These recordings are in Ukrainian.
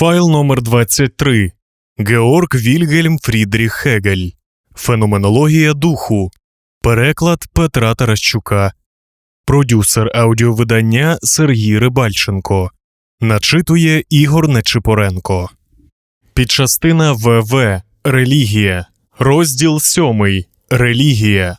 Файл номер 23 Георг Вільгельм Фрідріх Хегель. Феноменологія духу. Переклад Петра Таращука. Продюсер аудіовидання Сергій Рибальченко. Начитує Ігор Нечипоренко. Підчастина ВВ. Релігія. Розділ 7. Релігія.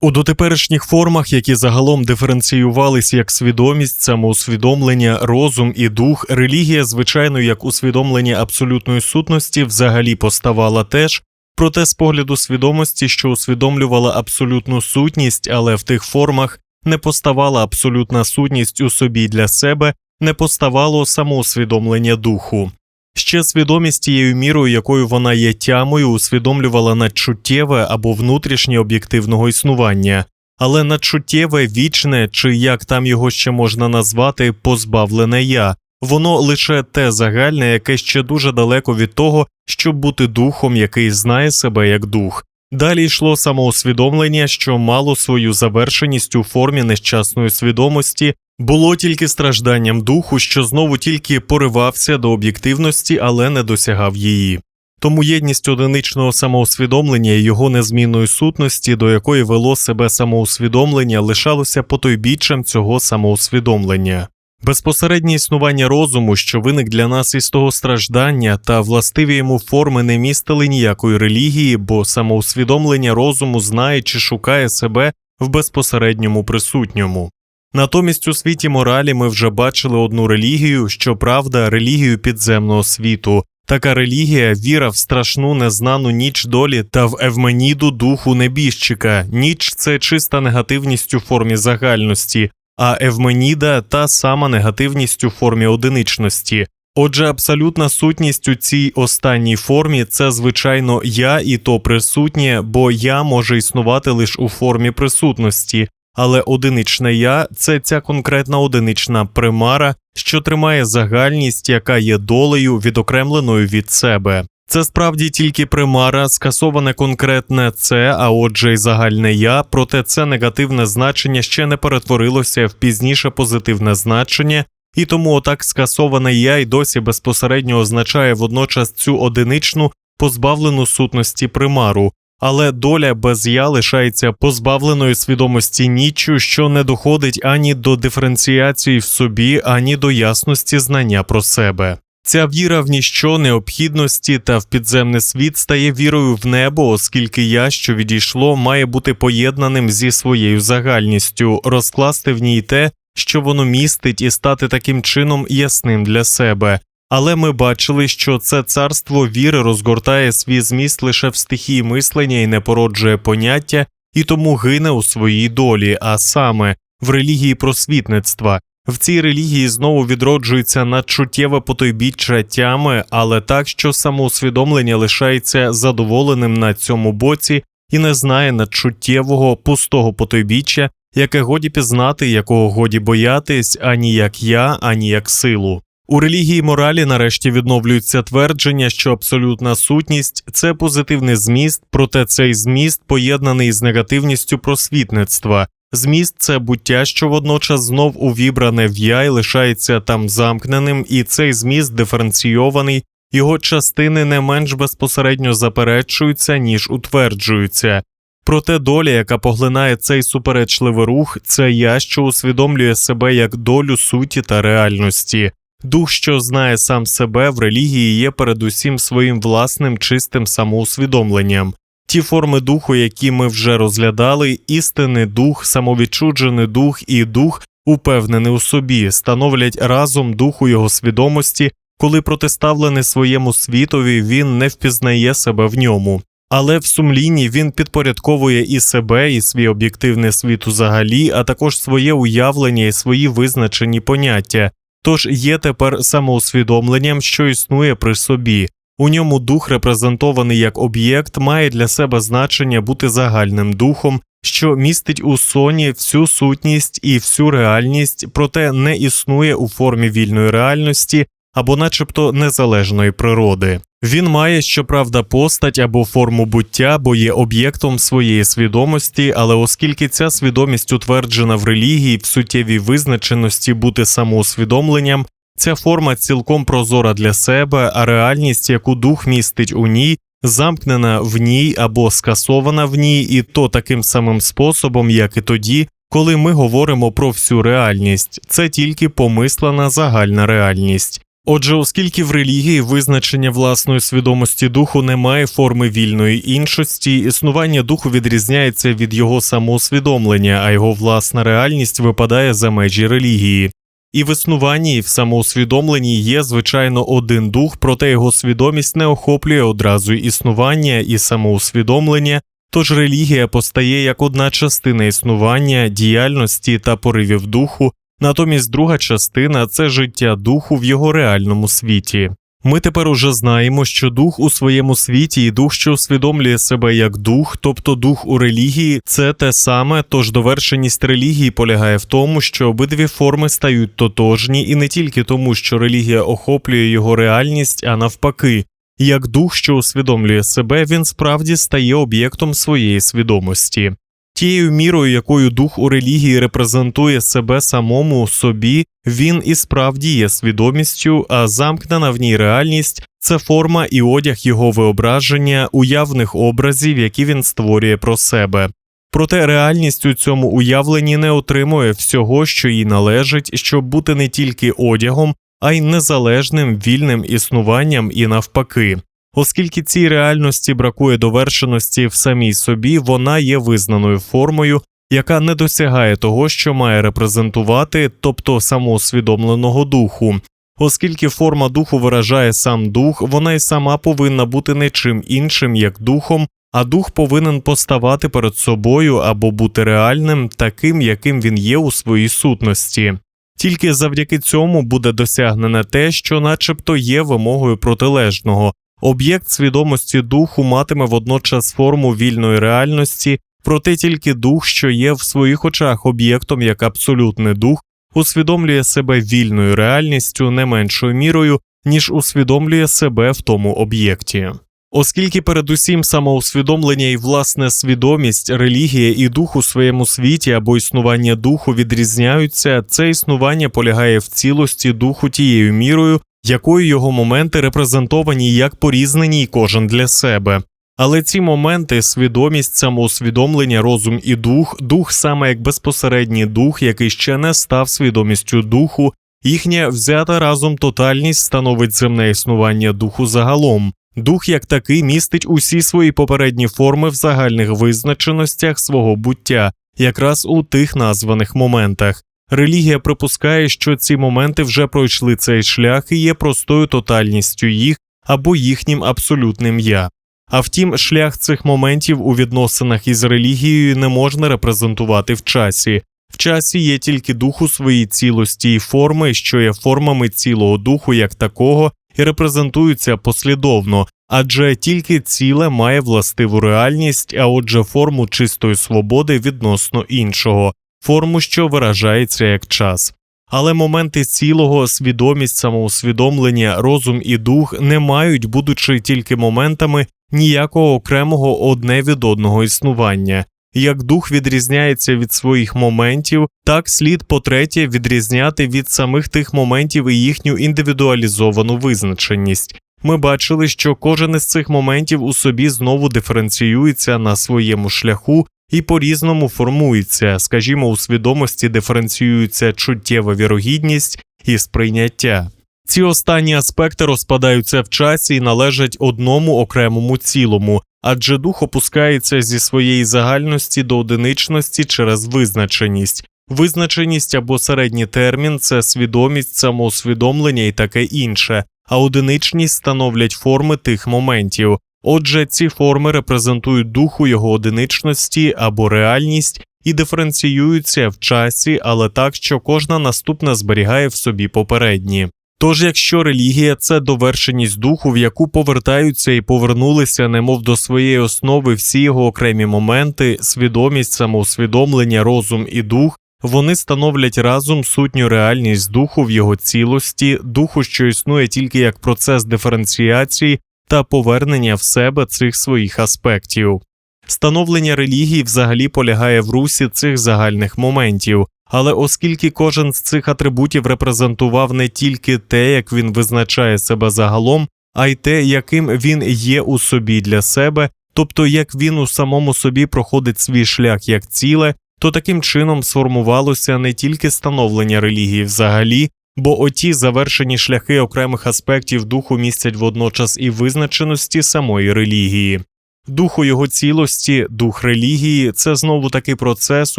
У дотеперішніх формах, які загалом диференціювались як свідомість, самоусвідомлення, розум і дух, релігія, звичайно, як усвідомлення абсолютної сутності, взагалі поставала теж, проте з погляду свідомості, що усвідомлювала абсолютну сутність, але в тих формах не поставала абсолютна сутність у собі для себе, не поставало самоусвідомлення духу. Ще свідомість тією мірою, якою вона є тямою, усвідомлювала надчуттєве або внутрішнє об'єктивного існування, але надчуттєве, вічне, чи як там його ще можна назвати, позбавлене я, воно лише те загальне, яке ще дуже далеко від того, щоб бути духом, який знає себе як дух. Далі йшло самоусвідомлення, що мало свою завершеність у формі нещасної свідомості, було тільки стражданням духу, що знову тільки поривався до об'єктивності, але не досягав її. Тому єдність одиничного самоусвідомлення і його незмінної сутності, до якої вело себе самоусвідомлення, лишалося потойбіччям цього самоусвідомлення. Безпосереднє існування розуму, що виник для нас із того страждання та властиві йому форми не містили ніякої релігії, бо самоусвідомлення розуму знає чи шукає себе в безпосередньому присутньому. Натомість у світі моралі ми вже бачили одну релігію, щоправда, релігію підземного світу. Така релігія віра в страшну незнану ніч долі та в евменіду духу небіжчика. Ніч це чиста негативність у формі загальності, а евменіда та сама негативність у формі одиничності. Отже, абсолютна сутність у цій останній формі це, звичайно, я і то присутнє, бо я може існувати лише у формі присутності, але одиничне я це ця конкретна одинична примара, що тримає загальність, яка є долею, відокремленою від себе. Це справді тільки примара, скасоване конкретне це, а отже, й загальне я, проте це негативне значення ще не перетворилося в пізніше позитивне значення, і тому отак скасоване я й досі безпосередньо означає водночас цю одиничну позбавлену сутності примару, але доля без я лишається позбавленою свідомості ніччю, що не доходить ані до диференціації в собі, ані до ясності знання про себе. Ця віра в ніщо необхідності та в підземний світ стає вірою в небо, оскільки я, що відійшло, має бути поєднаним зі своєю загальністю, розкласти в ній те, що воно містить, і стати таким чином ясним для себе. Але ми бачили, що це царство віри розгортає свій зміст лише в стихії мислення і не породжує поняття, і тому гине у своїй долі, а саме в релігії просвітництва. В цій релігії знову відроджується надчуттєве потойбіччя тями, але так, що самоусвідомлення лишається задоволеним на цьому боці і не знає надчуттєвого пустого потойбіччя, яке годі пізнати, якого годі боятись, ані як я, ані як силу. У релігії моралі нарешті відновлюється твердження, що абсолютна сутність це позитивний зміст, проте цей зміст поєднаний з негативністю просвітництва. Зміст це буття, що водночас знов увібране в я й лишається там замкненим, і цей зміст диференційований, його частини не менш безпосередньо заперечуються, ніж утверджуються. Проте доля, яка поглинає цей суперечливий рух, це я, що усвідомлює себе як долю суті та реальності. Дух, що знає сам себе в релігії, є передусім своїм власним чистим самоусвідомленням. Ті форми духу, які ми вже розглядали, істинний дух, самовідчуджений дух і дух, упевнений у собі, становлять разом духу його свідомості, коли протиставлений своєму світові, він не впізнає себе в ньому. Але в сумлінні він підпорядковує і себе, і свій об'єктивний світ взагалі, а також своє уявлення і свої визначені поняття, тож є тепер самоусвідомленням, що існує при собі. У ньому дух, репрезентований як об'єкт, має для себе значення бути загальним духом, що містить у соні всю сутність і всю реальність, проте не існує у формі вільної реальності або, начебто, незалежної природи. Він має, щоправда, постать або форму буття, бо є об'єктом своєї свідомості, але оскільки ця свідомість утверджена в релігії в суттєвій визначеності бути самоусвідомленням, Ця форма цілком прозора для себе, а реальність, яку дух містить у ній, замкнена в ній або скасована в ній, і то таким самим способом, як і тоді, коли ми говоримо про всю реальність, це тільки помислена загальна реальність. Отже, оскільки в релігії визначення власної свідомості духу немає форми вільної іншості, існування духу відрізняється від його самоусвідомлення, а його власна реальність випадає за межі релігії. І в існуванні, і в самоусвідомленні є, звичайно, один дух, проте його свідомість не охоплює одразу існування і самоусвідомлення, тож релігія постає як одна частина існування, діяльності та поривів духу, натомість друга частина це життя духу в його реальному світі. Ми тепер уже знаємо, що дух у своєму світі і дух, що усвідомлює себе як дух, тобто дух у релігії, це те саме, тож довершеність релігії полягає в тому, що обидві форми стають тотожні, і не тільки тому, що релігія охоплює його реальність, а навпаки, як дух, що усвідомлює себе, він справді стає об'єктом своєї свідомості. Тією мірою, якою дух у релігії репрезентує себе самому собі, він і справді є свідомістю, а замкнена в ній реальність це форма і одяг його виображення, уявних образів, які він створює про себе. Проте реальність у цьому уявленні не отримує всього, що їй належить, щоб бути не тільки одягом, а й незалежним вільним існуванням і навпаки. Оскільки цій реальності бракує довершеності в самій собі, вона є визнаною формою, яка не досягає того, що має репрезентувати, тобто самоусвідомленого духу. Оскільки форма духу виражає сам дух, вона й сама повинна бути не чим іншим, як духом, а дух повинен поставати перед собою або бути реальним, таким, яким він є у своїй сутності. Тільки завдяки цьому буде досягнене те, що начебто є вимогою протилежного, Об'єкт свідомості духу матиме водночас форму вільної реальності, проте тільки дух, що є в своїх очах об'єктом як абсолютний дух, усвідомлює себе вільною реальністю не меншою мірою, ніж усвідомлює себе в тому об'єкті. Оскільки передусім самоусвідомлення і власне свідомість, релігія і дух у своєму світі або існування духу відрізняються, це існування полягає в цілості духу тією мірою, якою його моменти репрезентовані як порізнені й кожен для себе. Але ці моменти, свідомість, самоусвідомлення, розум і дух, дух саме як безпосередній дух, який ще не став свідомістю духу, їхня взята разом тотальність становить земне існування духу загалом. Дух як такий містить усі свої попередні форми в загальних визначеностях свого буття, якраз у тих названих моментах. Релігія припускає, що ці моменти вже пройшли цей шлях і є простою тотальністю їх або їхнім абсолютним я. А втім, шлях цих моментів у відносинах із релігією не можна репрезентувати в часі. В часі є тільки дух у своїй цілості і форми, що є формами цілого духу як такого, і репрезентуються послідовно, адже тільки ціле має властиву реальність, а отже, форму чистої свободи відносно іншого форму, що виражається як час. Але моменти цілого, свідомість, самоусвідомлення, розум і дух не мають, будучи тільки моментами ніякого окремого одне від одного існування. Як дух відрізняється від своїх моментів, так слід по третє відрізняти від самих тих моментів і їхню індивідуалізовану визначеність. Ми бачили, що кожен із цих моментів у собі знову диференціюється на своєму шляху і по різному формується, скажімо, у свідомості диференціюється чуттєва вірогідність і сприйняття. Ці останні аспекти розпадаються в часі і належать одному окремому цілому, адже дух опускається зі своєї загальності до одиничності через визначеність. Визначеність або середній термін це свідомість, самоусвідомлення і таке інше, а одиничність становлять форми тих моментів. Отже, ці форми репрезентують духу його одиничності або реальність і диференціюються в часі, але так, що кожна наступна зберігає в собі попередні. Тож, якщо релігія це довершеність духу, в яку повертаються і повернулися, немов до своєї основи всі його окремі моменти, свідомість, самоусвідомлення, розум і дух, вони становлять разом сутню реальність духу в його цілості, духу, що існує тільки як процес диференціації та повернення в себе цих своїх аспектів. Становлення релігії взагалі полягає в русі цих загальних моментів, Але оскільки кожен з цих атрибутів репрезентував не тільки те, як він визначає себе загалом, а й те, яким він є у собі для себе, тобто як він у самому собі проходить свій шлях як ціле, то таким чином сформувалося не тільки становлення релігії взагалі, бо оті завершені шляхи окремих аспектів духу містять водночас і визначеності самої релігії. Дух у його цілості, дух релігії це знову таки процес,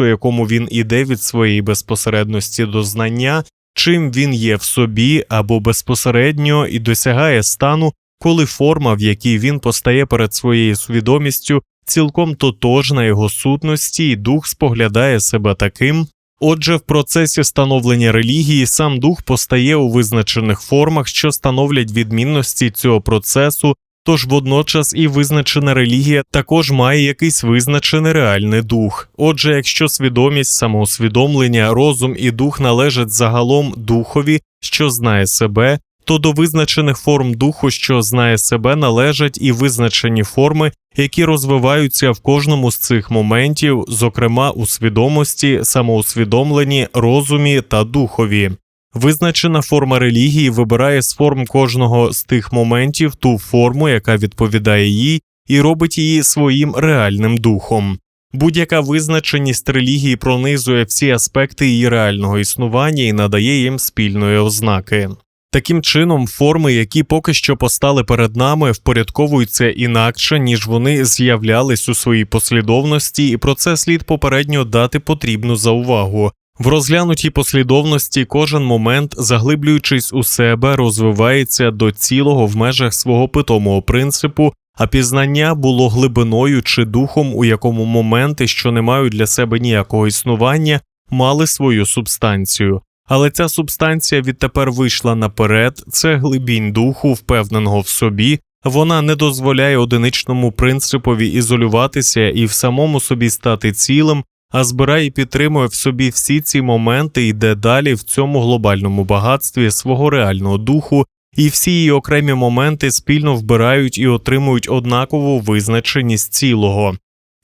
у якому він іде від своєї безпосередності до знання, чим він є в собі або безпосередньо і досягає стану, коли форма, в якій він постає перед своєю свідомістю, цілком тотожна його сутності, і дух споглядає себе таким. Отже, в процесі становлення релігії сам дух постає у визначених формах, що становлять відмінності цього процесу, тож водночас і визначена релігія також має якийсь визначений реальний дух. Отже, якщо свідомість, самоусвідомлення, розум і дух належать загалом духові, що знає себе, то до визначених форм духу, що знає себе, належать і визначені форми, які розвиваються в кожному з цих моментів, зокрема у свідомості, самоусвідомленні, розумі та духові. Визначена форма релігії вибирає з форм кожного з тих моментів ту форму, яка відповідає їй, і робить її своїм реальним духом. Будь-яка визначеність релігії пронизує всі аспекти її реального існування і надає їм спільної ознаки. Таким чином, форми, які поки що постали перед нами, впорядковуються інакше, ніж вони з'являлись у своїй послідовності, і про це слід попередньо дати потрібну заувагу. В розглянутій послідовності кожен момент, заглиблюючись у себе, розвивається до цілого в межах свого питомого принципу, а пізнання було глибиною чи духом, у якому моменти, що не мають для себе ніякого існування, мали свою субстанцію. Але ця субстанція відтепер вийшла наперед, це глибінь духу, впевненого в собі, вона не дозволяє одиничному принципові ізолюватися і в самому собі стати цілим, а збирає і підтримує в собі всі ці моменти йде далі в цьому глобальному багатстві свого реального духу, і всі її окремі моменти спільно вбирають і отримують однакову визначеність цілого.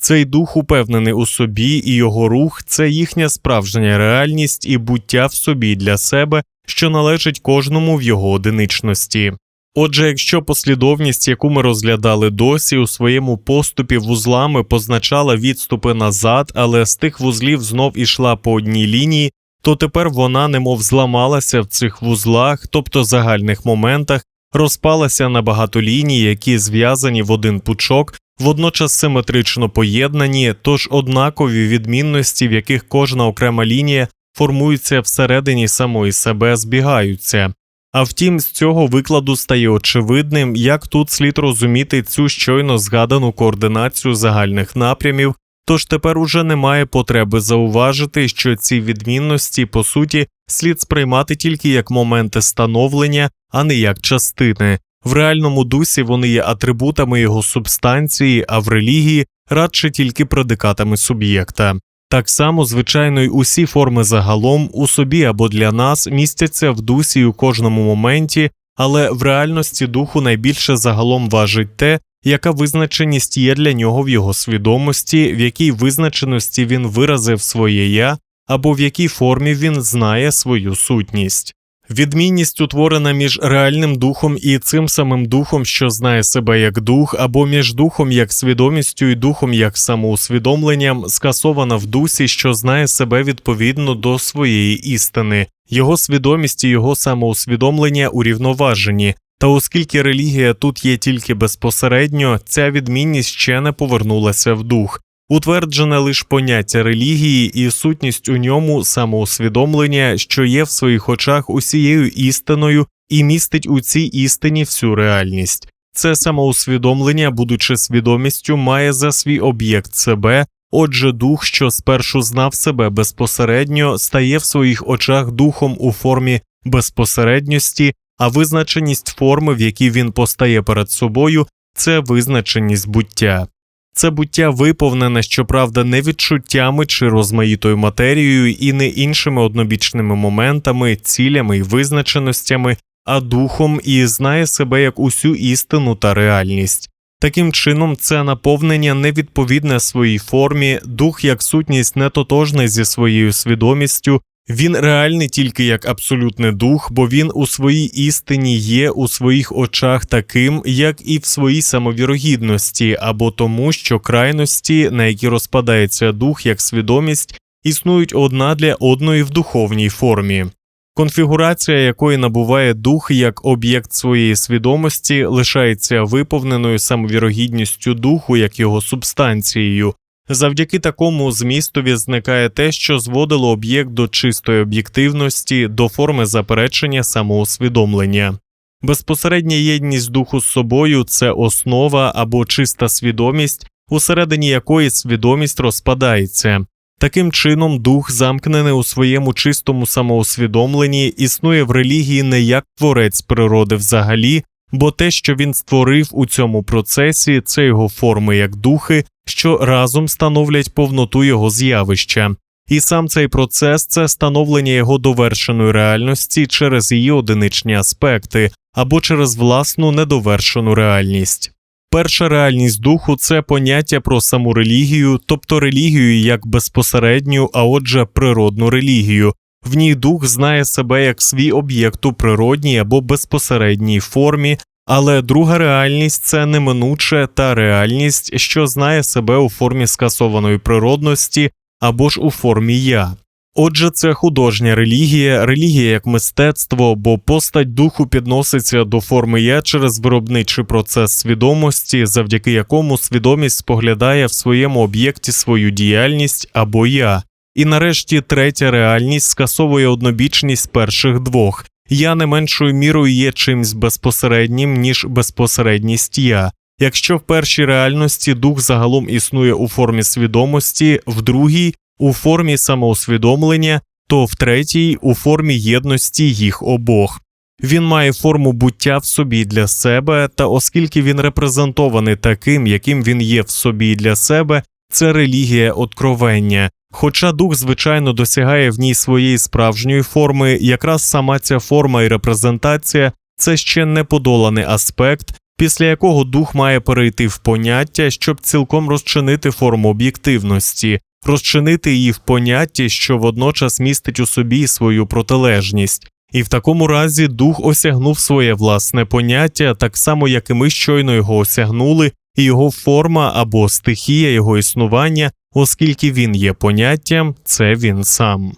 Цей дух упевнений у собі, і його рух це їхня справжня реальність і буття в собі для себе, що належить кожному в його одиничності. Отже, якщо послідовність, яку ми розглядали досі, у своєму поступі вузлами позначала відступи назад, але з тих вузлів знов ішла по одній лінії, то тепер вона немов зламалася в цих вузлах, тобто загальних моментах, розпалася на багато ліній, які зв'язані в один пучок, водночас симетрично поєднані, тож однакові відмінності, в яких кожна окрема лінія формується всередині самої себе, збігаються. А втім, з цього викладу стає очевидним, як тут слід розуміти цю щойно згадану координацію загальних напрямів, тож тепер уже немає потреби зауважити, що ці відмінності, по суті, слід сприймати тільки як моменти становлення, а не як частини. В реальному дусі вони є атрибутами його субстанції, а в релігії радше тільки предикатами суб'єкта. Так само, звичайно, й усі форми загалом у собі або для нас містяться в дусі у кожному моменті, але в реальності духу найбільше загалом важить те, яка визначеність є для нього в його свідомості, в якій визначеності він виразив своє я, або в якій формі він знає свою сутність. Відмінність утворена між реальним духом і цим самим духом, що знає себе як дух, або між духом як свідомістю і духом як самоусвідомленням, скасована в дусі, що знає себе відповідно до своєї істини, його свідомість і його самоусвідомлення урівноважені. Та оскільки релігія тут є тільки безпосередньо, ця відмінність ще не повернулася в дух. Утверджене лише поняття релігії і сутність у ньому самоусвідомлення, що є в своїх очах усією істиною і містить у цій істині всю реальність. Це самоусвідомлення, будучи свідомістю, має за свій об'єкт себе, отже, дух, що спершу знав себе безпосередньо, стає в своїх очах духом у формі безпосередньості, а визначеність форми, в якій він постає перед собою, це визначеність буття. Це буття виповнене, щоправда, не відчуттями чи розмаїтою матерією і не іншими однобічними моментами, цілями і визначеностями, а духом і знає себе як усю істину та реальність. Таким чином, це наповнення невідповідне своїй формі, дух як сутність не тотожний зі своєю свідомістю, він реальний тільки як абсолютний дух, бо він у своїй істині є у своїх очах таким, як і в своїй самовірогідності, або тому, що крайності, на які розпадається дух як свідомість, існують одна для одної в духовній формі. Конфігурація якої набуває дух як об'єкт своєї свідомості, лишається виповненою самовірогідністю духу як його субстанцією. Завдяки такому змістові зникає те, що зводило об'єкт до чистої об'єктивності, до форми заперечення самоусвідомлення. Безпосередня єдність духу з собою це основа або чиста свідомість, усередині якої свідомість розпадається. Таким чином, дух, замкнений у своєму чистому самоусвідомленні, існує в релігії не як творець природи взагалі, бо те, що він створив у цьому процесі, це його форми як духи, що разом становлять повноту його з'явища. І сам цей процес це становлення його довершеної реальності через її одиничні аспекти або через власну недовершену реальність. Перша реальність духу це поняття про саму релігію, тобто релігію як безпосередню, а отже, природну релігію. В ній дух знає себе як свій об'єкт у природній або безпосередній формі, але друга реальність це неминуче та реальність, що знає себе у формі скасованої природності або ж у формі я. Отже, це художня релігія, релігія як мистецтво, бо постать духу підноситься до форми я через виробничий процес свідомості, завдяки якому свідомість споглядає в своєму об'єкті свою діяльність або я. І нарешті третя реальність скасовує однобічність перших двох. Я не меншою мірою є чимсь безпосереднім, ніж безпосередність я. Якщо в першій реальності дух загалом існує у формі свідомості, в другій у формі самоусвідомлення, то в третій у формі єдності їх обох. Він має форму буття в собі для себе, та оскільки він репрезентований таким, яким він є в собі для себе, це релігія откровення. Хоча дух, звичайно, досягає в ній своєї справжньої форми, якраз сама ця форма і репрезентація це ще не подоланий аспект, після якого дух має перейти в поняття, щоб цілком розчинити форму об'єктивності, розчинити її в понятті, що водночас містить у собі свою протилежність. І в такому разі дух осягнув своє власне поняття, так само як і ми щойно його осягнули, і його форма або стихія його існування, оскільки він є поняттям, це він сам.